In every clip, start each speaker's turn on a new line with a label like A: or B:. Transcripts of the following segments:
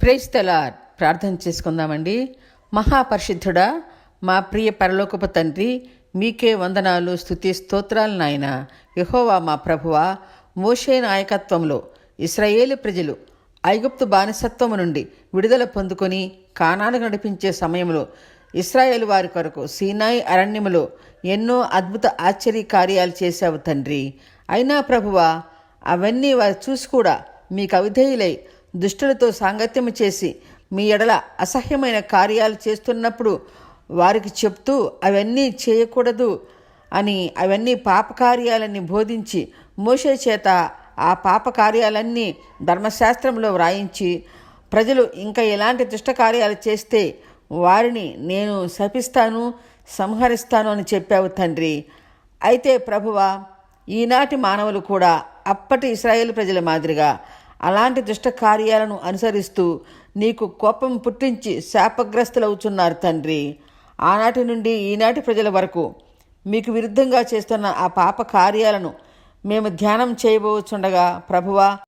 A: Praise ప్రార్థన చేసుకుందామండి. మహాపరిశుద్ధుడా మా ప్రియ పరలోకపు తండ్రి మీకే వందనాలు స్థుతి స్తోత్రాలు నాయన. యహోవా మా ప్రభువ మోషే నాయకత్వంలో ఇస్రాయేలు ప్రజలు ఐగుప్తు బానిసత్వము నుండి విడుదల పొందుకొని కానాలు నడిపించే సమయంలో ఇస్రాయేల్ వారి కొరకు సీనాయి అరణ్యములో ఎన్నో అద్భుత ఆశ్చర్య కార్యాలు చేశావు తండ్రి. అయినా ప్రభువ అవన్నీ వారు చూసి కూడా మీకు అవిధేయులై దుష్టులతో సాంగత్యము చేసి మీ ఎడల అసహ్యమైన కార్యాలు చేస్తున్నప్పుడు వారికి చెప్తూ అవన్నీ చేయకూడదు అని అవన్నీ పాపకార్యాలని బోధించి మోషే చేత ఆ పాపకార్యాలన్నీ ధర్మశాస్త్రంలో వ్రాయించి ప్రజలు ఇంకా ఎలాంటి దుష్టకార్యాలు చేస్తే వారిని నేను శపిస్తాను సంహరిస్తాను అని చెప్పావు తండ్రి. అయితే ప్రభువా ఈనాటి మానవులు కూడా అప్పటి ఇస్రాయేల్ ప్రజల మాదిరిగా అలాంటి దుష్ట కార్యాలను అనుసరిస్తూ నీకు కోపం పుట్టించి శాపగ్రస్తులవుతున్నారు తండ్రి. ఆనాటి నుండి ఈనాటి ప్రజల వరకు మీకు విరుద్ధంగా చేస్తున్న ఆ పాప కార్యాలను మేము ధ్యానం చేయబోచుండగా ప్రభువా.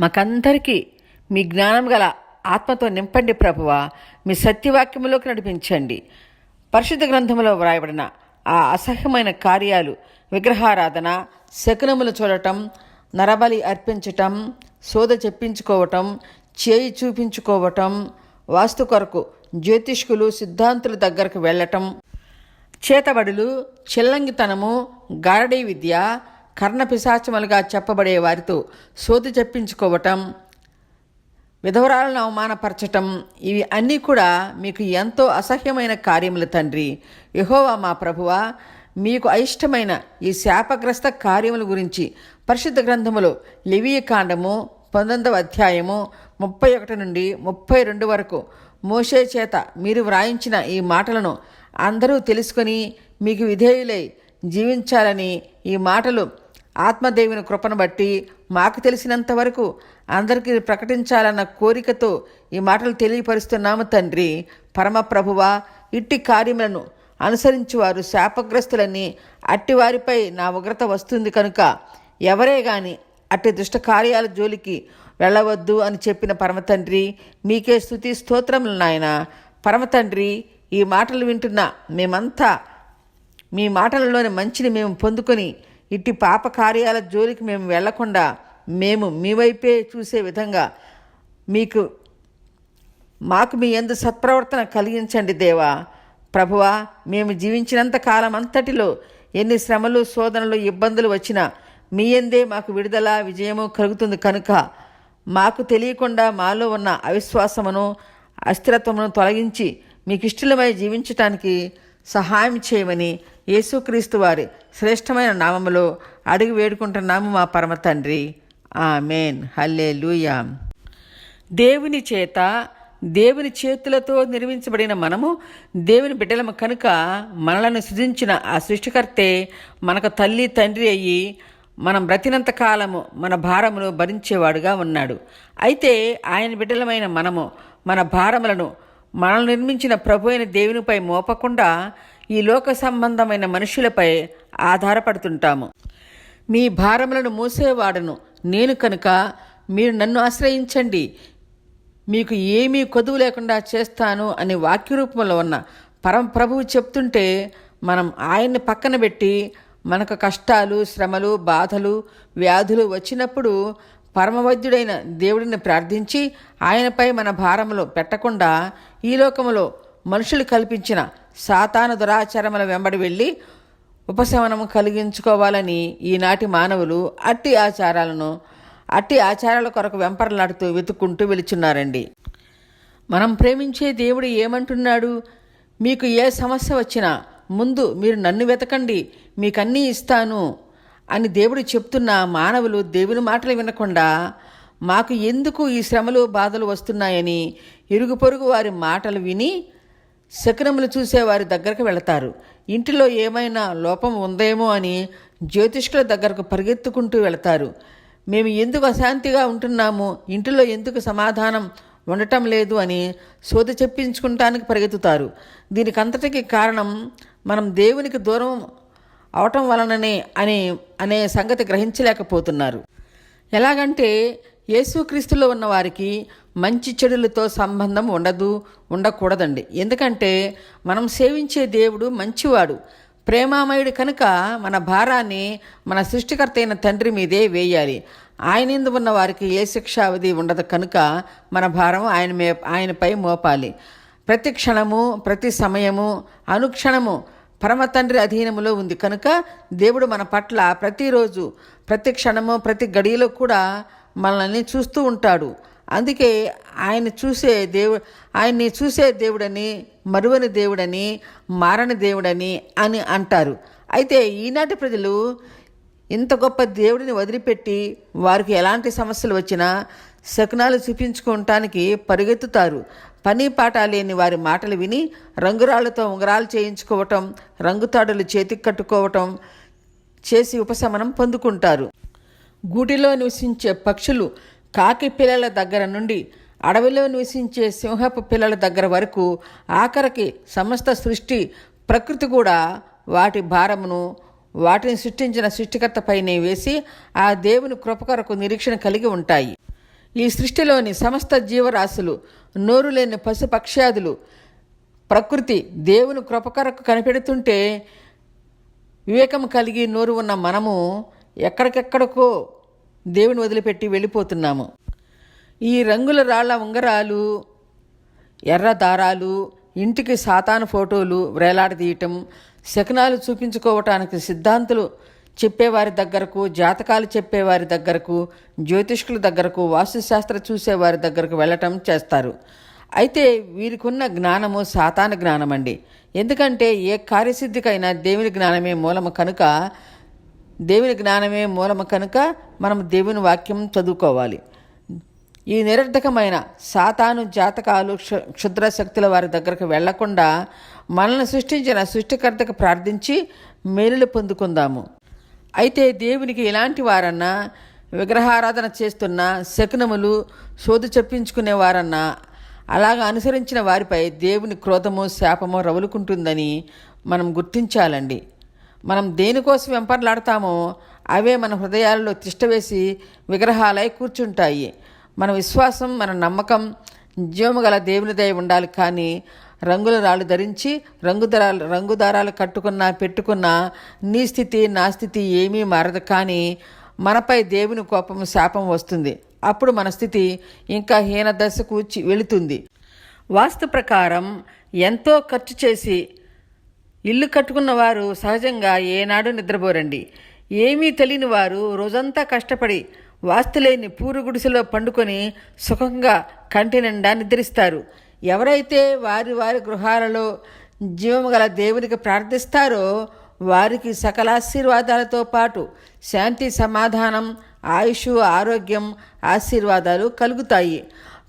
A: మాకందరికీ మీ జ్ఞానం గల ఆత్మతో నింపండి ప్రభువా. మీ సత్యవాక్యములోకి నడిపించండి. పరిశుద్ధ గ్రంథంలో వ్రాయబడిన ఆ అసహ్యమైన కార్యాలు విగ్రహారాధన శకునములు చూడటం నరబలి అర్పించటం సోద చెప్పించుకోవటం చేయి చూపించుకోవటం వాస్తు కొరకు జ్యోతిష్కులు సిద్ధాంతుల దగ్గరకు వెళ్ళటం. చేతబడులు చిల్లంగితనము గారడీ విద్య కర్ణపిశాచములుగా చెప్పబడే వారితో సోది చెప్పించుకోవటం విధవరాలను అవమానపరచటం ఇవి అన్నీ కూడా మీకు ఎంతో అసహ్యమైన కార్యములు తండ్రి. యహోవా మా ప్రభువా మీకు అయిష్టమైన ఈ శాపగ్రస్త కార్యముల గురించి పరిశుద్ధ గ్రంథములో లివీయ కాండము పంతొమ్మిదవ అధ్యాయము ముప్పై ఒకటి నుండి ముప్పై రెండు వరకు. మోషే చేత మీరు వ్రాయించిన ఈ మాటలను అందరూ తెలుసుకొని మీకు విధేయులై జీవించాలని ఈ మాటలు ఆత్మదేవుని కృపను బట్టి మాకు తెలిసినంత వరకు అందరికీ ప్రకటించాలన్న కోరికతో ఈ మాటలు తెలియపరుస్తున్నాము తండ్రి. పరమప్రభువా ఇట్టి కార్యములను అనుసరించువారు శాపగ్రస్తులని అట్టివారిపై నా ఉగ్రత వస్తుంది కనుక ఎవరే గాని అట్టి దుష్ట కార్యాల జోలికి వెళ్ళవద్దు అని చెప్పిన పరమతండ్రి మీకే స్థుతి స్తోత్రములు నాయన. పరమతండ్రి ఈ మాటలు వింటున్న మేమంతా మీ మాటలలోని మంచిని మేము పొందుకొని ఇట్టి పాప కార్యాల జోలికి మేము వెళ్ళకుండా మేము మీ వైపే చూసే విధంగా మీకు మాకు మీ ఎందు సత్ప్రవర్తన కలిగించండి దేవా. ప్రభువా మేము జీవించినంత కాలం అంతటిలో ఎన్ని శ్రమలు శోధనలు ఇబ్బందులు వచ్చినా మీ ఎందే మాకు విడుదల విజయము కలుగుతుంది కనుక మాకు తెలియకుండా మాలో ఉన్న అవిశ్వాసమును అస్థిరత్వమును తొలగించి మీకు ఇష్టలమై జీవించటానికి సహాయం చేయమని యేసుక్రీస్తు వారి శ్రేష్టమైన నామములో అడిగి వేడుకుంటున్నాము మా పరమ తండ్రి. ఆమెన్. హల్లే దేవుని చేత దేవుని చేతులతో నిర్మించబడిన మనము దేవుని బిడ్డలము కనుక మనలను సృజించిన ఆ సృష్టికర్తే మనకు తల్లి తండ్రి అయ్యి మనం బ్రతినంత కాలము మన భారమును భరించేవాడుగా ఉన్నాడు. అయితే ఆయన బిడ్డలమైన మనము మన భారములను మనల్ని నిర్మించిన ప్రభు అయిన దేవునిపై మోపకుండా ఈ లోక సంబంధమైన మనుషులపై ఆధారపడుతుంటాము. మీ భారములను మోసేవాడను నేను కనుక మీరు నన్ను ఆశ్రయించండి. మీకు ఏమీ కొదువు లేకుండా చేస్తాను అని వాక్య రూపంలో ఉన్న పరమ ప్రభువు చెప్తుంటే మనం ఆయన్ని పక్కన పెట్టి మనకు కష్టాలు శ్రమలు బాధలు వ్యాధులు వచ్చినప్పుడు పరమవైద్యుడైన దేవుడిని ప్రార్థించి ఆయనపై మన భారములు పెట్టకుండా ఈ లోకములో మనుషులు కల్పించిన సాతాను దురాచారముల వెంబడి వెళ్ళి ఉపశమనము కలిగించుకోవాలని ఈనాటి మానవులు అట్టి ఆచారాలను అట్టి ఆచారాల కొరకు వెంపర్లాడుతూ వెతుక్కుంటూ వెళుచున్నారండి. మనం ప్రేమించే దేవుడు ఏమంటున్నాడు? మీకు ఏ సమస్య వచ్చినా ముందు మీరు నన్ను వెతకండి మీకన్నీ ఇస్తాను అని దేవుడు చెప్తున్న మానవులు దేవుని మాటలు వినకుండా మాకు ఎందుకు ఈ శ్రమలు బాధలు వస్తున్నాయని ఇరుగు పొరుగు వారి మాటలు విని శకునములు చూసే వారి దగ్గరకు వెళతారు. ఇంటిలో ఏమైనా లోపం ఉందేమో అని జ్యోతిష్కుల దగ్గరకు పరిగెత్తుకుంటూ వెళతారు. మేము ఎందుకు అశాంతిగా ఉంటున్నాము? ఇంటిలో ఎందుకు సమాధానం ఉండటం లేదు అని శోధ చెప్పించుకుంటానికి పరిగెత్తుతారు. దీనికంతటికి కారణం మనం దేవునికి దూరం అవటం వలననే అని అనే సంగతి గ్రహించలేకపోతున్నారు. ఎలాగంటే యేసుక్రీస్తులో ఉన్న వారికి మంచి చెడులతో సంబంధం ఉండదు ఉండకూడదండి. ఎందుకంటే మనం సేవించే దేవుడు మంచివాడు. ప్రేమామయుడు కనుక మన భారాన్ని మన సృష్టికర్త అయిన తండ్రి మీదే వేయాలి. ఆయన ఎందు ఉన్న వారికి ఏ శిక్షావధి ఉండదు కనుక మన భారం ఆయన మే ఆయనపై మోపాలి. ప్రతి క్షణము ప్రతి సమయము అనుక్షణము పరమ తండ్రి అధీనములో ఉంది. కనుక దేవుడు మన పట్ల ప్రతిరోజు ప్రతి క్షణము ప్రతి గడియలో కూడా మనల్ని చూస్తూ ఉంటాడు. అందుకే ఆయన చూసే దేవు ఆయన్ని చూసే దేవుడని మరువని దేవుడని మారని దేవుడని అని అంటారు. అయితే ఈనాటి ప్రజలు ఇంత గొప్ప దేవుడిని వదిలిపెట్టి వారికి ఎలాంటి సమస్యలు వచ్చినా శకునాలు చూపించుకోవటానికి పరిగెత్తుతారు. పని పాట లేని వారి మాటలు విని రంగురాళ్ళతో ఉంగరాలు చేయించుకోవటం రంగుతాడులు చేతికి కట్టుకోవటం చేసి ఉపశమనం పొందుకుంటారు. గూటిలో నివసించే పక్షులు కాకి పిల్లల దగ్గర నుండి అడవిలో నివసించే సింహపు పిల్లల దగ్గర వరకు ఆఖరికి సమస్త సృష్టి ప్రకృతి కూడా వాటి భారమును వాటిని సృష్టించిన సృష్టికర్తపైనే వేసి ఆ దేవుని కృపకరకు నిరీక్షణ కలిగి ఉంటాయి. ఈ సృష్టిలోని సమస్త జీవరాశులు నోరు లేని పశుపక్ష్యాదులు ప్రకృతి దేవుని కృపకరకు కనిపెడుతుంటే వివేకం కలిగి నోరు ఉన్న మనము ఎక్కడికెక్కడికో దేవుని వదిలిపెట్టి వెళ్ళిపోతున్నాము. ఈ రంగుల రాళ్ళ ఉంగరాలు ఎర్ర దారాలు ఇంటికి సాతాను ఫోటోలు వేలాడదీయటం శకనాలు చూపించుకోవటానికి సిద్ధాంతులు చెప్పేవారి దగ్గరకు జాతకాలు చెప్పేవారి దగ్గరకు జ్యోతిష్కుల దగ్గరకు వాస్తుశాస్త్ర చూసేవారి దగ్గరకు వెళ్ళటం చేస్తారు. అయితే వీరికున్న జ్ఞానము సాతాన జ్ఞానం అండి ఎందుకంటే ఏ కార్యసిద్ధికైనా దేవుని జ్ఞానమే మూలము కనుక దేవుని జ్ఞానమే మూలము కనుక మనం దేవుని వాక్యం చదువుకోవాలి. ఈ నిరర్ధకమైన సాతాను జాతకాలు క్షుద్ర శక్తుల వారి దగ్గరకు వెళ్ళకుండా మనల్ని సృష్టించిన సృష్టికర్తకు ప్రార్థించి మేలులు పొందుకుందాము. అయితే దేవునికి ఎలాంటి వారన్నా విగ్రహారాధన చేస్తున్న శకునములు శోధు చెప్పించుకునేవారన్నా అలాగ అనుసరించిన వారిపై దేవుని క్రోధము శాపము రవులుకుంటుందని మనం గుర్తించాలండి. మనం దేనికోసం వెంపర్లాడతామో అవే మన హృదయాలలో తిష్టవేసి విగ్రహాలై కూర్చుంటాయి. మన విశ్వాసం మన నమ్మకం జీవము గల దేవుని దయ ఉండాలి కానీ రంగుల రాళ్ళు ధరించి రంగుదారాలు రంగుదారాలు కట్టుకున్నా పెట్టుకున్నా నీ స్థితి నా స్థితి ఏమీ మారదు. కానీ మనపై దేవుని కోపం శాపం వస్తుంది. అప్పుడు మన స్థితి ఇంకా హీన దశకు చి- వెళుతుంది. వాస్తు ప్రకారం ఎంతో ఖర్చు చేసి ఇల్లు కట్టుకున్న వారు సహజంగా ఏనాడు నిద్రపోరండి. ఏమీ తెలియని వారు రోజంతా కష్టపడి వాస్తులేని పూరు గుడిసెలో పండుకొని సుఖంగా కంటి నిండా నిద్రిస్తారు. ఎవరైతే వారి వారి గృహాలలో జీవము గల దేవునికి ప్రార్థిస్తారో వారికి సకల ఆశీర్వాదాలతో పాటు శాంతి సమాధానం ఆయుష్ ఆరోగ్యం ఆశీర్వాదాలు కలుగుతాయి.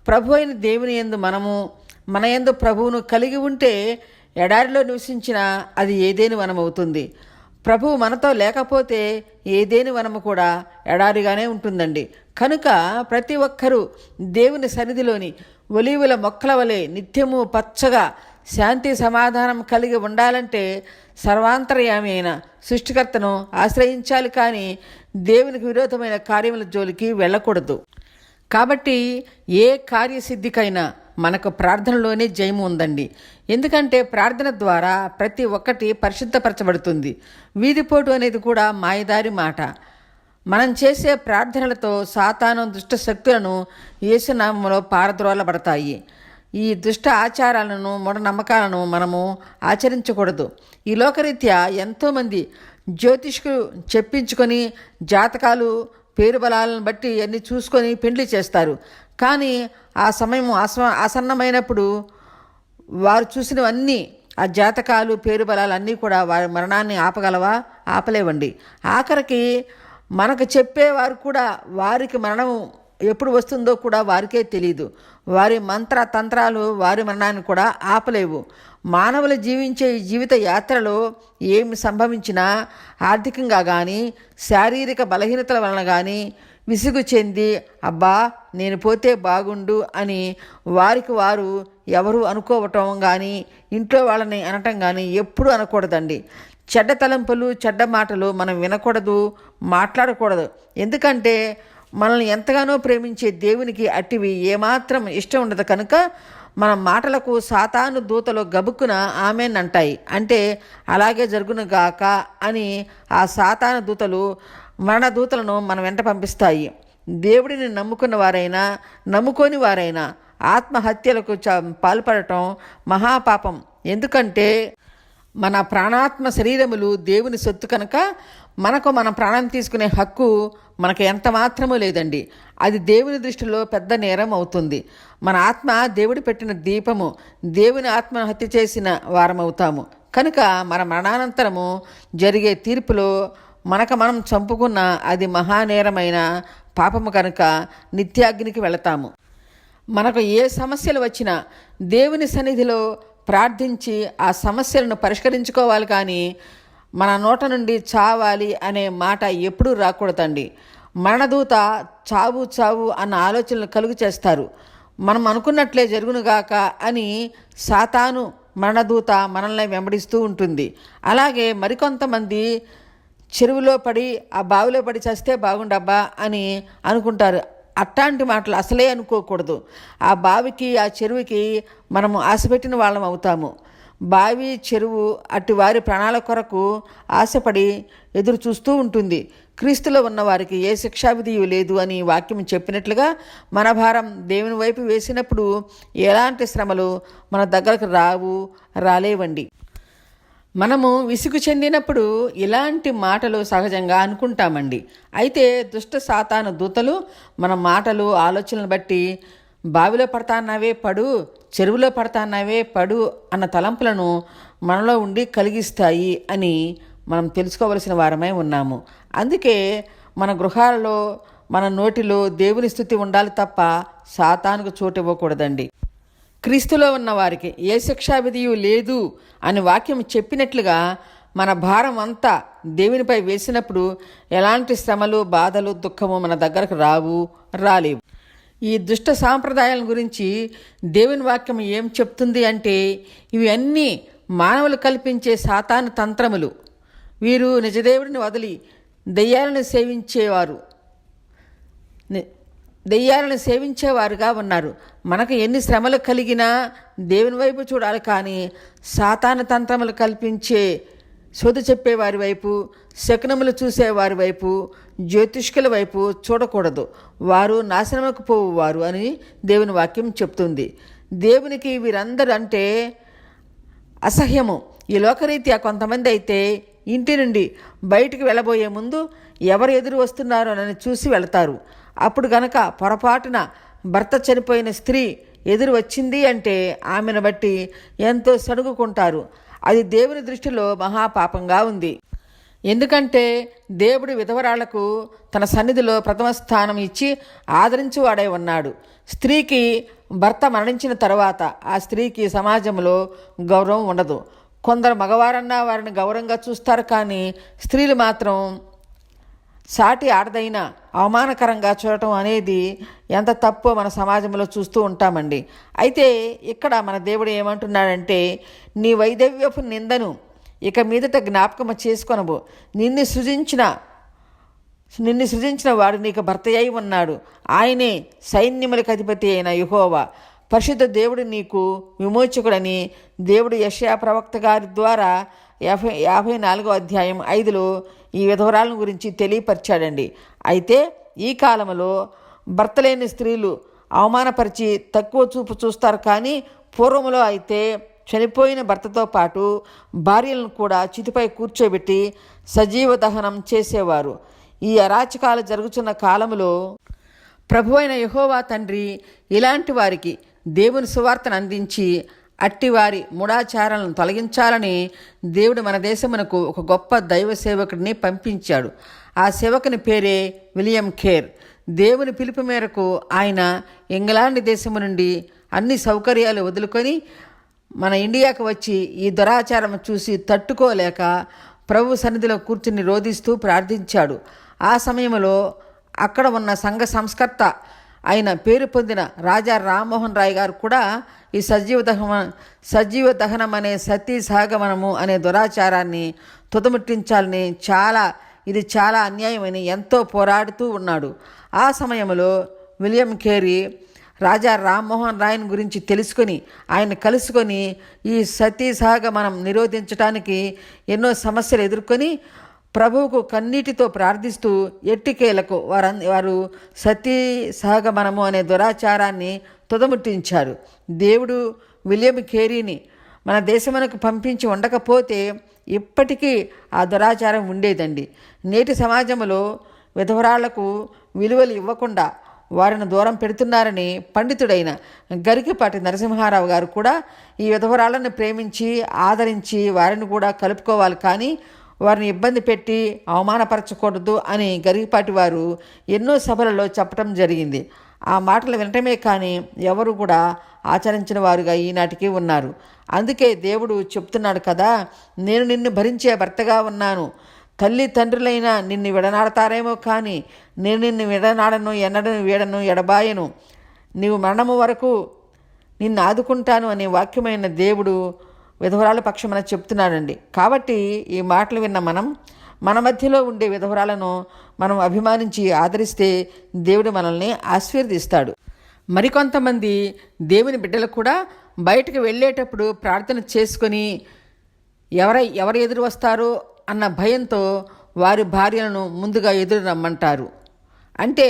A: ప్రభు అయిన దేవుని యందు మనము మన ఎందు ప్రభువును కలిగి ఉంటే ఎడారిలో నివసించినా అది ఏదేని వనమవుతుంది. ప్రభువు మనతో లేకపోతే ఏదేని వనము కూడా ఎడారిగానే ఉంటుందండి. కనుక ప్రతి ఒక్కరూ దేవుని సన్నిధిలోని ఒలీవుల మొక్కల వలె నిత్యము పచ్చగా శాంతి సమాధానం కలిగి ఉండాలంటే సర్వాంతర్యామి అయిన సృష్టికర్తను ఆశ్రయించాలి కానీ దేవునికి విరోధమైన కార్యముల జోలికి వెళ్ళకూడదు. కాబట్టి ఏ కార్యసిద్ధికైనా మనకు ప్రార్థనలోనే జయము ఉందండి. ఎందుకంటే ప్రార్థన ద్వారా ప్రతి ఒక్కటి పరిశుద్ధపరచబడుతుంది. వీధిపోటు అనేది కూడా మాయదారి మాట. మనం చేసే ప్రార్థనలతో సాతాను దుష్ట శక్తులను యేసునామంలో పారద్రోలబడతాయి. ఈ దుష్ట ఆచారాలను మూఢనమ్మకాలను మనము ఆచరించకూడదు. ఈ లోకరీత్యా ఎంతోమంది జ్యోతిష్కు చెప్పించుకొని జాతకాలు పేరు బలాలను బట్టి అన్ని చూసుకొని పెండ్లి చేస్తారు. కానీ ఆ సమయం అస ఆసన్నమైనప్పుడు వారు చూసినవన్నీ ఆ జాతకాలు పేరు బలాలు అన్నీ కూడా వారి మరణాన్ని ఆపగలవా? ఆపలేవండి. ఆఖరికి మనకు చెప్పేవారు కూడా వారికి మరణం ఎప్పుడు వస్తుందో కూడా వారికే తెలియదు వారి మంత్ర తంత్రాలు వారి మరణాన్ని కూడా ఆపలేవు. మానవులు జీవించే ఈ జీవిత యాత్రలో ఏమి సంభవించినా ఆర్థికంగా కానీ శారీరక బలహీనతల వలన కానీ విసుగు చెంది అబ్బా నేను పోతే బాగుండు అని వారికి వారు ఎవరు అనుకోవటం కానీ ఇంట్లో వాళ్ళని అనటం కానీ ఎప్పుడూ అనకూడదండి. చెడ్డ తలంపులు చెడ్డ మాటలు మనం వినకూడదు మాట్లాడకూడదు. ఎందుకంటే మనల్ని ఎంతగానో ప్రేమించే దేవునికి అట్టివి ఏమాత్రం ఇష్టం ఉండదు కనుక మన మాటలకు సాతాను దూతలు గబుక్కున ఆమెనంటాయి. అంటే అలాగే జరుగునుగాక అని ఆ సాతాను దూతలు మరణ దూతలను మన వెంట పంపిస్తాయి. దేవుడిని నమ్ముకున్న వారైనా నమ్ముకోని వారైనా ఆత్మహత్యలకు చ పాల్పడటం మహాపాపం. ఎందుకంటే మన ప్రాణాత్మ శరీరములు దేవుని సొత్తు కనుక మనకు మన ప్రాణం తీసుకునే హక్కు మనకు ఎంత మాత్రమూ లేదండి. అది దేవుని దృష్టిలో పెద్ద నేరం అవుతుంది. మన ఆత్మ దేవుడు పెట్టిన దీపము దేవుని ఆత్మ హత్య చేసిన వారమవుతాము. కనుక మన మరణానంతరము జరిగే తీర్పులో మనకు మనం చంపుకున్న అది మహానేరమైన పాపము కనుక నిత్యాగ్నికి వెళతాము. మనకు ఏ సమస్యలు వచ్చినా దేవుని సన్నిధిలో ప్రార్థించి ఆ సమస్యలను పరిష్కరించుకోవాలి కానీ మన నోట నుండి చావాలి అనే మాట ఎప్పుడూ రాకూడదండి. మరణదూత చావు చావు అన్న ఆలోచనలు కలుగు చేస్తారు. మనం అనుకున్నట్లే జరుగునుగాక అని సాతాను మరణదూత మనల్ని వెంబడిస్తూ ఉంటుంది. అలాగే మరికొంతమంది చెరువులో పడి ఆ బావిలో పడి చస్తే బాగుండబ్బా అని అనుకుంటారు. అట్లాంటి మాటలు అసలే అనుకోకూడదు. ఆ బావికి ఆ చెరువుకి మనము ఆశపెట్టిన వాళ్ళం అవుతాము. బావి చెరువు అటు వారి ప్రాణాల కొరకు ఆశపడి ఎదురు చూస్తూ ఉంటుంది. క్రీస్తులో ఉన్న వారికి ఏ శిక్షావిధి లేదు అని వాక్యం చెప్పినట్లుగా మన భారం దేవుని వైపు వేసినప్పుడు ఎలాంటి శ్రమలు మన దగ్గరకు రావు రాలేవండి. మనము విసుగు చెందినప్పుడు ఇలాంటి మాటలు సహజంగా అనుకుంటామండి. అయితే దుష్ట సాతాను దూతలు మన మాటలు ఆలోచనలు బట్టి బావిలో పడతాన్నావే పడు చెరువులో పడతాన్నావే పడు అన్న తలంపులను మనలో ఉండి కలిగిస్తాయి అని మనం తెలుసుకోవలసిన వారమై ఉన్నాము. అందుకే మన గృహాలలో మన నోటిలో దేవుని స్థుతి ఉండాలి తప్ప సాతానుకు చోటు ఇవ్వకూడదండి. క్రీస్తులో ఉన్న వారికి ఏ శిక్షావిధియు లేదు అని వాక్యం చెప్పినట్లుగా మన భారం అంతా దేవునిపై వేసినప్పుడు ఎలాంటి శ్రమలు బాధలు దుఃఖము మన దగ్గరకు రావు రాలేవు. ఈ దుష్ట సాంప్రదాయాల గురించి దేవుని వాక్యం ఏం చెప్తుంది అంటే ఇవి అన్నీ మానవులు కల్పించే సాతాను తంత్రములు. వీరు నిజదేవుడిని వదిలి దెయ్యాలను సేవించేవారు. దెయ్యాలను సేవించేవారుగా ఉన్నారు. మనకు ఎన్ని శ్రమలు కలిగినా దేవుని వైపు చూడాలి కానీ సాతాన తంత్రములు కల్పించే సోది చెప్పేవారి వైపు శకునములు చూసేవారి వైపు జ్యోతిష్కుల వైపు చూడకూడదు. వారు నాశనముకు పోవువారు అని దేవుని వాక్యం చెప్తుంది. దేవునికి వీరందరూ అంటే అసహ్యము. ఈ లోకరీత్యా కొంతమంది అయితే ఇంటి నుండి బయటికి వెళ్ళబోయే ముందు ఎవరు ఎదురు వస్తున్నారో అని చూసి వెళతారు. అప్పుడు గనక పొరపాటున భర్త చనిపోయిన స్త్రీ ఎదురు వచ్చింది అంటే ఆమెను బట్టి ఎంతో సడుగుకుంటారు అది దేవుని దృష్టిలో మహాపాపంగా ఉంది. ఎందుకంటే దేవుడు విధవరాళ్ళకు తన సన్నిధిలో ప్రథమ స్థానం ఇచ్చి ఆదరించువాడై ఉన్నాడు. స్త్రీకి భర్త మరణించిన తర్వాత ఆ స్త్రీకి సమాజంలో గౌరవం ఉండదు. కొందరు మగవారన్నా వారిని గౌరవంగా చూస్తారు కానీ స్త్రీలు మాత్రం సాటి ఆడదైన అవమానకరంగా చూడటం అనేది ఎంత తప్పో మన సమాజంలో చూస్తూ ఉంటామండి. అయితే ఇక్కడ మన దేవుడు ఏమంటున్నాడంటే నీ వైదవ్యపు నిందను ఇక మీదట జ్ఞాపకం చేసుకొనవు నిన్ను సృజించిన నిన్ను సృజించిన వాడు నీకు భర్త అయి ఉన్నాడు. ఆయనే సైన్యములకు అధిపతి అయిన యుహోవా. పరిశుద్ధ దేవుడు నీకు విమోచకుడని దేవుడు యషయా ప్రవక్త గారి ద్వారా యాభై యాభై నాలుగో అధ్యాయం ఐదులో ఈ విధవరాలను గురించి తెలియపరిచాడండి. అయితే ఈ కాలంలో భర్త లేని స్త్రీలు అవమానపరిచి తక్కువ చూపు చూస్తారు కానీ పూర్వంలో అయితే చనిపోయిన భర్తతో పాటు భార్యలను కూడా చితిపై కూర్చోబెట్టి సజీవ దహనం చేసేవారు. ఈ అరాచకాలు జరుగుతున్న కాలంలో ప్రభువైన యహోవా తండ్రి ఇలాంటి వారికి దేవుని సువార్తను అందించి అట్టివారి మూఢాచారాలను తొలగించాలని దేవుడు మన దేశమునకు ఒక గొప్ప దైవ సేవకుడిని పంపించాడు. ఆ సేవకుని పేరే విలియం ఖేర్. దేవుని పిలుపు మేరకు ఆయన ఇంగ్లాండ్ దేశము నుండి అన్ని సౌకర్యాలు వదులుకొని మన ఇండియాకు వచ్చి ఈ దురాచారం చూసి తట్టుకోలేక ప్రభు సన్నిధిలో కూర్చుని రోధిస్తూ ప్రార్థించాడు. ఆ సమయంలో అక్కడ ఉన్న సంఘ సంస్కర్త అయిన పేరు పొందిన రాజా రామ్మోహన్ రాయ్ గారు కూడా ఈ సజీవ దహనం సజీవ దహనం అనే సతీ సహగమనము అనే దురాచారాన్ని తుదముట్టించాలని చాలా ఇది చాలా అన్యాయమని ఎంతో పోరాడుతూ ఉన్నాడు. ఆ సమయంలో విలియం కేరీ రాజా రామ్మోహన్ రాయన్ గురించి తెలుసుకొని ఆయన కలుసుకొని ఈ సతీ సహగమనం నిరోధించడానికి ఎన్నో సమస్యలు ఎదుర్కొని ప్రభువుకు కన్నీటితో ప్రార్థిస్తూ ఎట్టికేలకు వారు వారు సతీ సహగమనము అనే దురాచారాన్ని తుదముట్టించారు. దేవుడు విలియం కేరీని మన దేశమునకు పంపించి ఉండకపోతే ఇప్పటికీ ఆ దురాచారం ఉండేదండి. నేటి సమాజంలో విధవరాళ్ళకు విలువలు ఇవ్వకుండా వారిని దూరం పెడుతున్నారని పండితుడైన గరికిపాటి నరసింహారావు గారు కూడా ఈ విధవరాలను ప్రేమించి ఆదరించి వారిని కూడా కలుపుకోవాలి కానీ వారిని ఇబ్బంది పెట్టి అవమానపరచకూడదు అని గరికిపాటి వారు ఎన్నో సభలలో చెప్పడం జరిగింది. ఆ మాటలు వినటమే కానీ ఎవరు కూడా ఆచరించిన వారుగా ఈనాటికి ఉన్నారు. అందుకే దేవుడు చెప్తున్నాడు కదా నేను నిన్ను భరించే భర్తగా ఉన్నాను. తల్లి తండ్రులైనా నిన్ను విడనాడతారేమో కానీ నేను నిన్ను విడనాడను ఎన్నడను వీడను ఎడబాయను. నీవు మరణము వరకు నిన్ను ఆదుకుంటాను అనే వాక్యమైన దేవుడు విధవరాల పక్షమని చెప్తున్నాడండి. కాబట్టి ఈ మాటలు విన్న మనం మన మధ్యలో ఉండే విధవరాలను మనం అభిమానించి ఆదరిస్తే దేవుడు మనల్ని ఆశీర్వదిస్తాడు. మరికొంతమంది దేవుని బిడ్డలు కూడా బయటకు వెళ్ళేటప్పుడు ప్రార్థన చేసుకొని ఎవర ఎవరు ఎదురు వస్తారో అన్న భయంతో వారి భార్యలను ముందుగా ఎదురు రమ్మంటారు. అంటే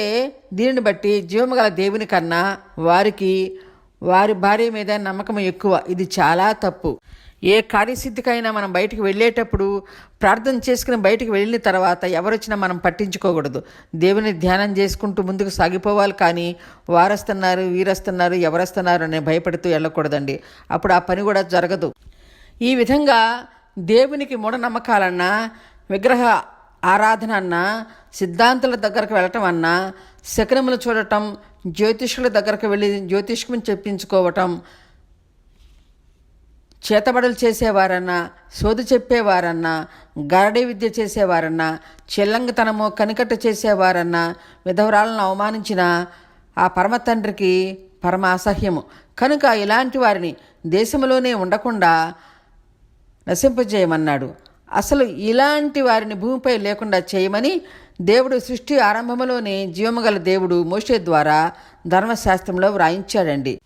A: దీనిని బట్టి జీవముగల దేవుని కన్నా వారికి వారి భార్య మీద నమ్మకం ఎక్కువ. ఇది చాలా తప్పు. ఏ కార్యసిద్ధికైనా మనం బయటికి వెళ్ళేటప్పుడు ప్రార్థన చేసుకుని బయటికి వెళ్ళిన తర్వాత ఎవరొచ్చినా మనం పట్టించుకోకూడదు. దేవుని ధ్యానం చేసుకుంటూ ముందుకు సాగిపోవాలి కానీ వారస్తున్నారు వీరస్తున్నారు ఎవరస్తున్నారు అనే భయపడుతూ వెళ్ళకూడదండి. అప్పుడు ఆ పని కూడా జరగదు. ఈ విధంగా దేవునికి మూఢనమ్మకాలన్నా విగ్రహ ఆరాధన అన్నా సిద్ధాంతుల దగ్గరకు వెళ్ళటం అన్నా శకనములు చూడటం జ్యోతిష్కుల దగ్గరకు వెళ్ళి జ్యోతిష్కం చెప్పించుకోవటం చేతబడులు చేసేవారన్నా సోదు చెప్పేవారన్నా గరడి విద్య చేసేవారన్నా చెల్లంగతనము కనికట్ట చేసేవారన్నా విధవరాలను అవమానించిన ఆ పరమ తండ్రికి పరమ అసహ్యము. కనుక ఇలాంటి వారిని దేశంలోనే ఉండకుండా నశింపజేయమన్నాడు. అసలు ఇలాంటి వారిని భూమిపై లేకుండా చేయమని దేవుడు సృష్టి ఆరంభంలోనే జీవమగల దేవుడు మోషే ద్వారా ధర్మశాస్త్రంలో వ్రాయించాడండి.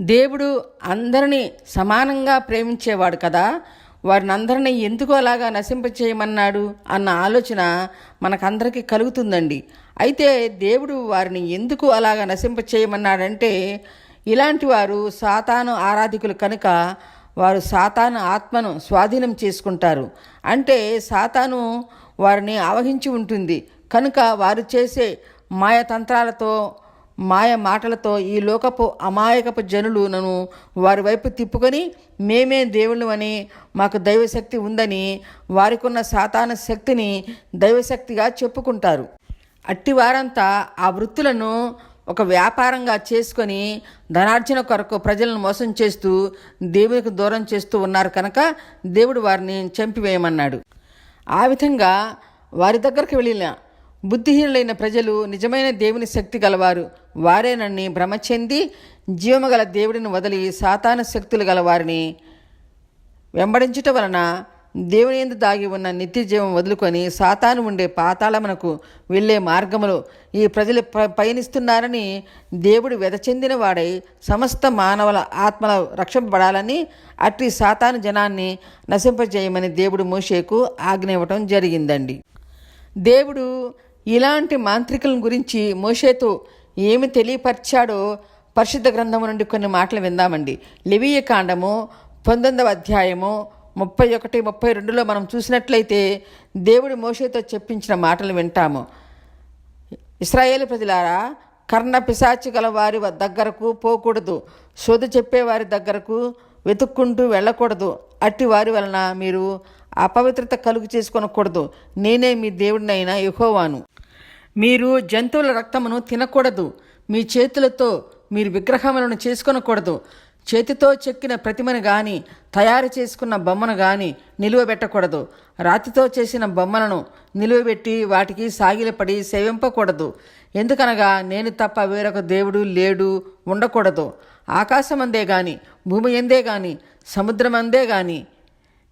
A: దేవుడు అందరినీ సమానంగా ప్రేమించేవాడు కదా. వారిని అందరినీ ఎందుకు అలాగా నశింపచేయమన్నాడు అన్న ఆలోచన మనకందరికీ కలుగుతుందండి. అయితే దేవుడు వారిని ఎందుకు అలాగా నశింపచేయమన్నాడంటే ఇలాంటి వారు సాతాను ఆరాధికులు కనుక వారు సాతాను ఆత్మను స్వాధీనం చేసుకుంటారు. అంటే సాతాను వారిని ఆవహించి ఉంటుంది. కనుక వారు చేసే మాయతంత్రాలతో మాయ మాటలతో ఈ లోకపు అమాయకపు జనులు నన్ను వారి వైపు తిప్పుకొని మేమే దేవుళ్ళు అని మాకు దైవశక్తి ఉందని వారికున్న సాతాన శక్తిని దైవశక్తిగా చెప్పుకుంటారు. అట్టి వారంతా ఆ వృత్తులను ఒక వ్యాపారంగా చేసుకొని ధనార్జన కొరకు ప్రజలను మోసం చేస్తూ దేవునికి దూరం చేస్తూ ఉన్నారు కనుక దేవుడు వారిని చంపివేయమన్నాడు. ఆ విధంగా వారి దగ్గరికి వెళ్ళిన బుద్ధిహీనులైన ప్రజలు నిజమైన దేవుని శక్తి గలవారు. వారేనని భ్రమ చెంది జీవమగల దేవుడిని వదిలి సాతాన శక్తులు గలవారిని వెంబడించుట వలన దేవుని ఎందు దాగి ఉన్న నిత్య జీవం వదులుకొని సాతాను ఉండే పాతాళమునకు వెళ్ళే మార్గములో ఈ ప్రజలు పయనిస్తున్నారని దేవుడు వెదచెందిన వాడై సమస్త మానవుల ఆత్మల రక్షింపబడాలని అట్టి సాతాను జనాన్ని నశింపజేయమని దేవుడు మోషేకు ఆజ్ఞ ఇవ్వటం జరిగిందండి. దేవుడు ఇలాంటి మాంత్రికుల గురించి మోషేతో ఏమి తెలియపరిచాడో పరిశుద్ధ గ్రంథం నుండి కొన్ని మాటలు విందామండి. లివీయ కాండము పంతొమ్మిదవ అధ్యాయము ముప్పై ఒకటి ముప్పై రెండులో మనం చూసినట్లయితే దేవుడు మోషేతో చెప్పించిన మాటలు వింటాము. ఇస్రాయేల్ ప్రజలారా కర్ణ పిశాచి గల వారి దగ్గరకు పోకూడదు. శోధ చెప్పేవారి దగ్గరకు వెతుక్కుంటూ వెళ్ళకూడదు. అట్టి వారి వలన మీరు అపవిత్రత కలుగు చేసుకొనకూడదు. నేనే మీ దేవుడినైనా యుహోవాను. మీరు జంతువుల రక్తమును తినకూడదు. మీ చేతులతో మీరు విగ్రహములను చేసుకొనకూడదు. చేతితో చెక్కిన ప్రతిమను గాని తయారు చేసుకున్న బొమ్మను గాని నిలువబెట్టకూడదు. రాతితో చేసిన బొమ్మలను నిలువబెట్టి వాటికి సాగిలపడి సేవింపకూడదు. ఎందుకనగా నేను తప్ప వేరొక దేవుడు లేడు ఉండకూడదు. ఆకాశమందే గాని భూమి ఎందే గాని సముద్రమందే గాని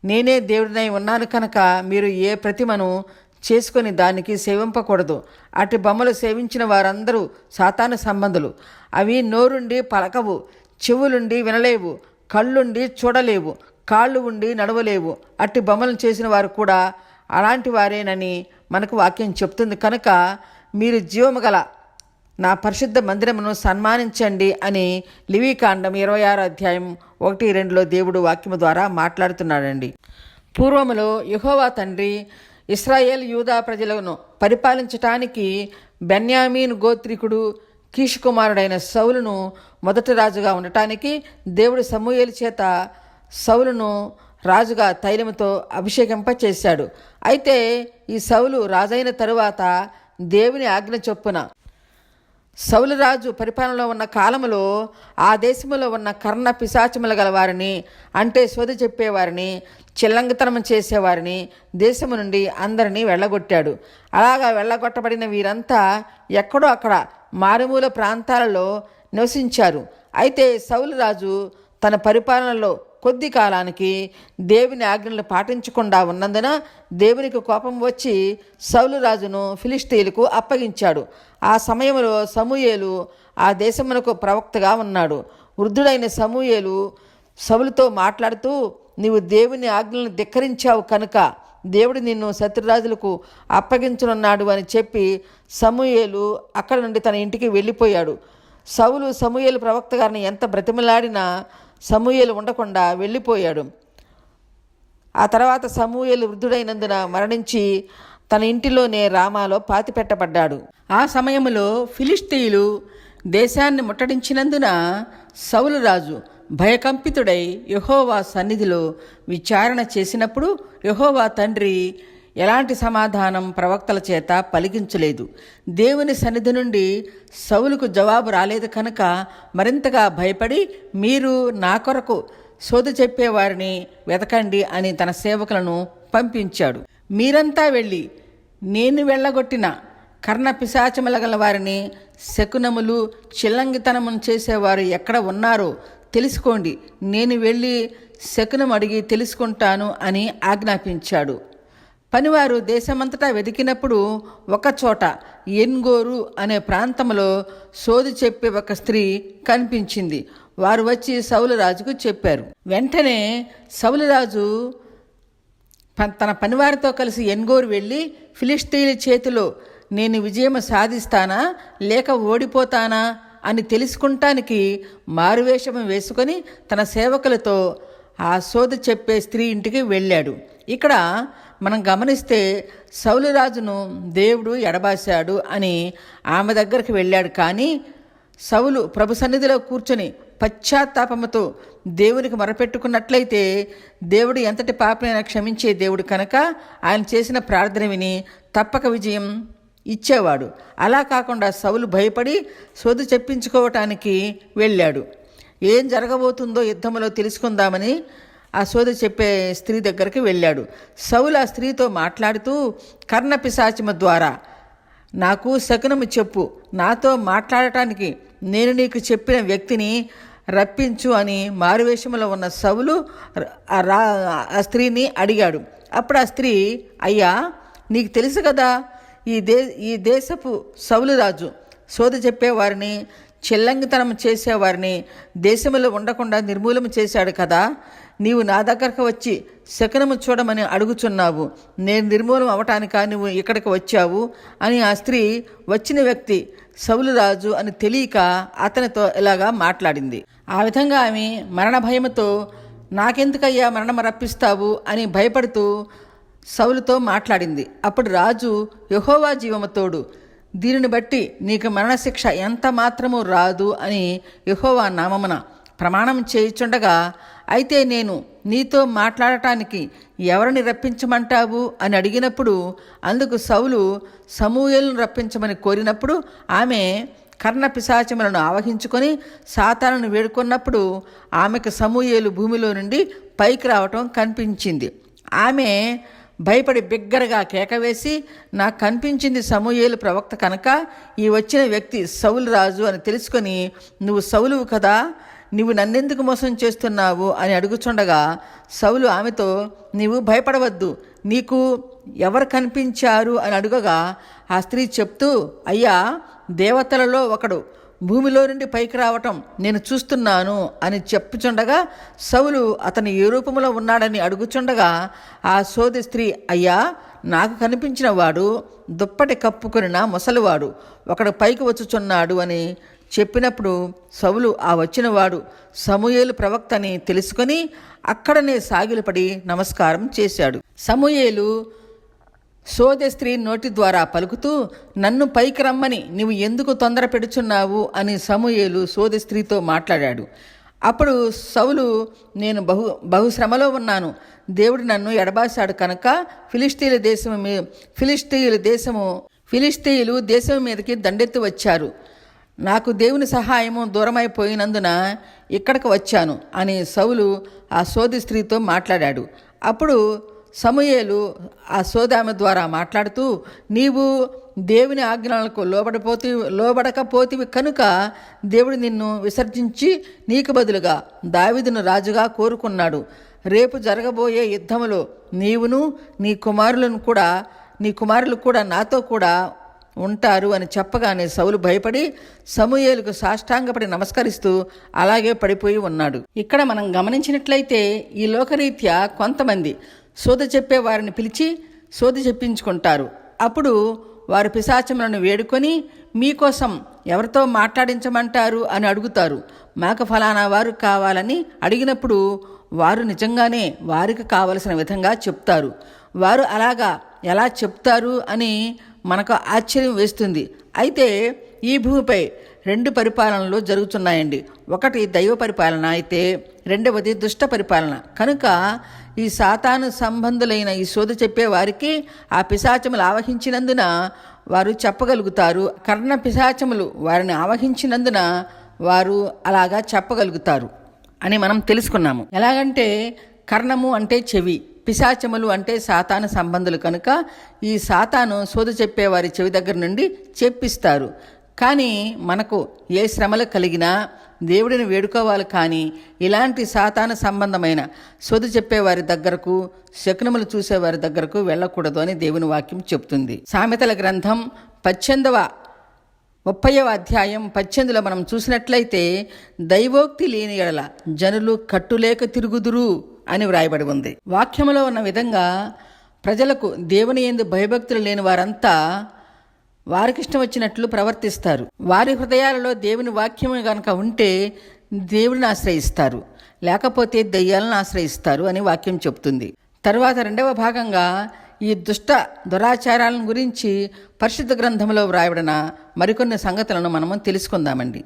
A: నేనే దేవుడినై ఉన్నాను కనుక మీరు ఏ ప్రతిమను చేసుకొని దానికి సేవింపకూడదు. అటు బొమ్మలు సేవించిన వారందరూ సాతాను సంబంధులు. అవి నోరుండి పలకవు చెవులుండి వినలేవు కళ్ళుండి చూడలేవు కాళ్ళు ఉండి నడవలేవు. అట్టి బొమ్మలను చేసిన వారు కూడా అలాంటి వారేనని మనకు వాక్యం చెప్తుంది. కనుక మీరు జీవము గల నా పరిశుద్ధ మందిరమును సన్మానించండి అని లివీకాండం ఇరవై ఆరు అధ్యాయం ఒకటి రెండులో దేవుడు వాక్యము ద్వారా మాట్లాడుతున్నాడండి. పూర్వములో యహోవా తండ్రి ఇస్రాయేల్ యూదా ప్రజలను పరిపాలించటానికి బెన్యామీన్ గోత్రికుడు కీషు కుమారుడైన సౌలును మొదటి రాజుగా ఉండటానికి దేవుడు సమూయేలు చేత సౌలును రాజుగా తైలముతో అభిషేకింప చేశాడు అయితే ఈ సౌలు రాజైన తరువాత దేవుని ఆజ్ఞ చొప్పున సౌలరాజు పరిపాలనలో ఉన్న కాలములో ఆ దేశములో ఉన్న కర్ణ పిశాచములు గల వారిని అంటే సోది చెప్పేవారిని చిల్లంగితనం చేసేవారిని దేశము నుండి అందరినీ వెళ్ళగొట్టాడు. అలాగా వెళ్ళగొట్టబడిన వీరంతా ఎక్కడో అక్కడ మారుమూల ప్రాంతాలలో నివసించారు. అయితే సౌలరాజు తన పరిపాలనలో కొద్ది కాలానికి దేవుని ఆజ్ఞలు పాటించకుండా ఉన్నందున దేవునికి కోపం వచ్చి సౌలు రాజును ఫిలిస్తీన్లకు అప్పగించాడు. ఆ సమయంలో సమూయేలు ఆ దేశమునకు ప్రవక్తగా ఉన్నాడు. వృద్ధుడైన సమూయేలు సౌలుతో మాట్లాడుతూ నీవు దేవుని ఆజ్ఞలను ధిక్కరించావు కనుక దేవుడు నిన్ను శత్రురాజులకు అప్పగించనున్నాడు అని చెప్పి సమూయేలు అక్కడ నుండి తన ఇంటికి వెళ్ళిపోయాడు. సౌలు సమూయేలు ప్రవక్త గారిని ఎంత బ్రతిమలాడినా సమూయేలు ఉండకుండా వెళ్ళిపోయాడు. ఆ తర్వాత సమూయేలు వృద్ధుడైనందున మరణించి తన ఇంటిలోనే రామాలో పాతిపెట్టబడ్డాడు. ఆ సమయంలో ఫిలిస్తీయులు దేశాన్ని ముట్టడించినందున సౌలు రాజు భయకంపితుడై యహోవా సన్నిధిలో విచారణ చేసినప్పుడు యహోవా తండ్రి ఎలాంటి సమాధానం ప్రవక్తల చేత పలికించలేదు. దేవుని సన్నిధి నుండి సౌలుకు జవాబు రాలేదు కనుక మరింతగా భయపడి మీరు నా కొరకు సోద చెప్పేవారిని వెతకండి అని తన సేవకులను పంపించాడు. మీరంతా వెళ్ళి నేను వెళ్ళగొట్టిన కర్ణ పిశాచములగల వారిని శకునములు చిల్లంగితనమును చేసేవారు ఎక్కడ ఉన్నారో తెలుసుకోండి. నేను వెళ్ళి శకునం అడిగి తెలుసుకుంటాను అని ఆజ్ఞాపించాడు. పనివారు దేశమంతటా వెతికినప్పుడు ఒకచోట ఎన్గోరు అనే ప్రాంతంలో సోది చెప్పే ఒక స్త్రీ కనిపించింది. వారు వచ్చి సౌలరాజుకు చెప్పారు. వెంటనే సౌలరాజు తన పనివారితో కలిసి ఎన్గోరు వెళ్ళి ఫిలిస్తీన్ల చేతిలో నేను విజయం సాధిస్తానా? లేక ఓడిపోతానా? అని తెలుసుకుంటానికి మారువేషం వేసుకొని తన సేవకులతో ఆ సోద చెప్పే స్త్రీ ఇంటికి వెళ్ళాడు. ఇక్కడ మనం గమనిస్తే సౌలురాజును దేవుడు ఎడబాశాడు అని ఆమె దగ్గరికి వెళ్ళాడు. కానీ సౌలు ప్రభు సన్నిధిలో కూర్చొని పశ్చాత్తాపముతో దేవునికి మొరపెట్టుకున్నట్లయితే దేవుడు ఎంతటి పాపనైనా క్షమించే దేవుడు కనుక ఆయన చేసిన ప్రార్థన విని తప్పక విజయం ఇచ్చేవాడు. అలా కాకుండా సౌలు భయపడి సోది చెప్పించుకోవటానికి వెళ్ళాడు. ఏం జరగబోతుందో యుద్ధంలో తెలుసుకుందామని ఆ సోద చెప్పే స్త్రీ దగ్గరికి వెళ్ళాడు. సౌలు ఆ స్త్రీతో మాట్లాడుతూ కర్ణ ద్వారా నాకు శకునము చెప్పు. నాతో మాట్లాడటానికి నేను నీకు చెప్పిన వ్యక్తిని రప్పించు అని మారువేషంలో ఉన్న సవులు ఆ స్త్రీని అడిగాడు. అప్పుడు ఆ స్త్రీ అయ్యా నీకు తెలుసు కదా ఈ దే ఈ దేశపు సవులు రాజు సోద చెప్పేవారిని చెల్లంగితనం చేసేవారిని దేశంలో ఉండకుండా నిర్మూలన చేశాడు కదా. నీవు నా దగ్గరకు వచ్చి శకునము చూడమని అడుగుచున్నావు. నేను నిర్మూలం అవటానికా నువ్వు ఇక్కడికి వచ్చావు? అని ఆ స్త్రీ వచ్చిన వ్యక్తి సౌలురాజు అని తెలియక అతనితో ఇలాగా మాట్లాడింది. ఆ విధంగా ఆమె మరణ భయముతో నాకెందుకయ్యా మరణం రప్పిస్తావు? అని భయపడుతూ సౌలుతో మాట్లాడింది. అప్పుడు రాజు యహోవా జీవముతోడు దీనిని బట్టి నీకు మరణశిక్ష ఎంత మాత్రము రాదు అని యహోవా నామమున ప్రమాణం చేయుచుండగా అయితే నేను నీతో మాట్లాడటానికి ఎవరిని రప్పించమంటావు అని అడిగినప్పుడు అందుకు సౌలు సమూయేలును రప్పించమని కోరినప్పుడు ఆమె కర్ణ పిశాచములను ఆవహించుకొని సాతానును వేడుకున్నప్పుడు ఆమెకు సమూయేలు భూమిలో నుండి పైకి రావటం కనిపించింది. ఆమె భయపడి బిగ్గరగా కేకవేసి నాకు కనిపించింది సమూయేలు ప్రవక్త కనుక ఈ వచ్చిన వ్యక్తి సౌలు రాజు అని తెలుసుకొని నువ్వు సౌలువు కదా నీవు నన్నెందుకు మోసం చేస్తున్నావు? అని అడుగుచుండగా సౌలు ఆమెతో నీవు భయపడవద్దు. నీకు ఎవరు కనిపించారు? అని అడుగగా ఆ స్త్రీ చెప్తూ అయ్యా దేవతలలో ఒకడు. భూమిలో నుండి పైకి రావటం నేను చూస్తున్నాను. అని చెప్పుచుండగా సౌలు అతని ఏ రూపంలో ఉన్నాడని అడుగుచుండగా ఆ సోది స్త్రీ అయ్యా నాకు కనిపించిన వాడు దుప్పటి కప్పుకొనిన ముసలివాడు. ఒకడు పైకి వచ్చుచున్నాడు అని చెప్పినప్పుడు సవులు ఆ వచ్చినవాడు సమూయేలు ప్రవక్త అని తెలుసుకొని అక్కడనే సాగిలపడి నమస్కారం చేశాడు. సమూయేలు సోదె స్త్రీ నోటి ద్వారా పలుకుతూ నన్ను పైకి రమ్మని నీవు ఎందుకు తొందర పెడుచున్నావు అని సమూయేలు సోదె స్త్రీతో మాట్లాడాడు. అప్పుడు సౌలు నేను బహు బహుశ్రమలో ఉన్నాను. దేవుడు నన్ను ఎడబాశాడు కనుక ఫిలిస్తీన్ల దేశము ఫిలిస్తీన్ల దేశము ఫిలిస్తీయులు దేశం మీదకి దండెత్తి వచ్చారు. నాకు దేవుని సహాయము దూరమైపోయినందున ఇక్కడికి వచ్చాను అని సౌలు ఆ సోది స్త్రీతో మాట్లాడాడు. అప్పుడు సమూయేలు ఆ సోదామె ద్వారా మాట్లాడుతూ నీవు దేవుని ఆజ్ఞలకు లోబడిపోతి లోబడకపోతివి కనుక దేవుడు నిన్ను విసర్జించి నీకు బదులుగా దావిదును రాజుగా కోరుకున్నాడు. రేపు జరగబోయే యుద్ధములో నీవును నీ కుమారులను కూడా నీ కుమారులు కూడా నాతో కూడా ఉంటారు అని చెప్పగానే సౌలు భయపడి సమూయేలుకు సాష్టాంగపడి నమస్కరిస్తూ అలాగే పడిపోయి ఉన్నాడు. ఇక్కడ మనం గమనించినట్లయితే ఈ లోకరీత్యా కొంతమంది సోద చెప్పే వారిని పిలిచి సోది చెప్పించుకుంటారు. అప్పుడు వారు పిశాచములను వేడుకొని మీకోసం ఎవరితో మాట్లాడించమంటారు? అని అడుగుతారు. మాకు ఫలానా వారు కావాలని అడిగినప్పుడు వారు నిజంగానే వారికి కావలసిన విధంగా చెప్తారు. వారు అలాగా ఎలా చెప్తారు? అని మనకు ఆశ్చర్యం వేస్తుంది. అయితే ఈ భూమిపై రెండు పరిపాలనలు జరుగుతున్నాయండి. ఒకటి దైవ పరిపాలన అయితే రెండవది దుష్ట పరిపాలన. కనుక ఈ సాతాను సంబంధులైన ఈ శోధ చెప్పే వారికి ఆ పిశాచములు ఆవహించినందున వారు చెప్పగలుగుతారు. కర్ణ పిశాచములు వారిని ఆవహించినందున వారు అలాగా చెప్పగలుగుతారు అని మనం తెలుసుకున్నాము. ఎలాగంటే కర్ణము అంటే చెవి. పిశాచములు అంటే సాతాను సంబంధులు కనుక ఈ సాతాను సోద చెప్పేవారి చెవి దగ్గర నుండి చెప్పిస్తారు. కానీ మనకు ఏ శ్రమలు కలిగినా దేవుడిని వేడుకోవాలి కానీ ఇలాంటి సాతాను సంబంధమైన సోది చెప్పేవారి దగ్గరకు శకునములు చూసేవారి దగ్గరకు వెళ్ళకూడదు అని దేవుని వాక్యం చెప్తుంది. సామెతల గ్రంథం పద్దెనిమిదవ ముప్పైవ అధ్యాయం పద్దెనిమిదిలో మనం చూసినట్లయితే దైవోక్తి లేని ఎడల జనులు కట్టులేక తిరుగుదురు. అని వ్రాయబడి ఉంది. వాక్యములో ఉన్న విధంగా ప్రజలకు దేవుని ఎందు భయభక్తులు లేని వారంతా వారికిష్టం వచ్చినట్లు ప్రవర్తిస్తారు. వారి హృదయాలలో దేవుని వాక్యము గనక ఉంటే దేవుడిని ఆశ్రయిస్తారు. లేకపోతే దయ్యాలను ఆశ్రయిస్తారు అని వాక్యం చెప్తుంది. తర్వాత రెండవ భాగంగా ఈ దుష్ట దురాచారాలను గురించి పరిశుద్ధ గ్రంథంలో వ్రాయబడిన మరికొన్ని సంగతులను మనము తెలుసుకుందామండి.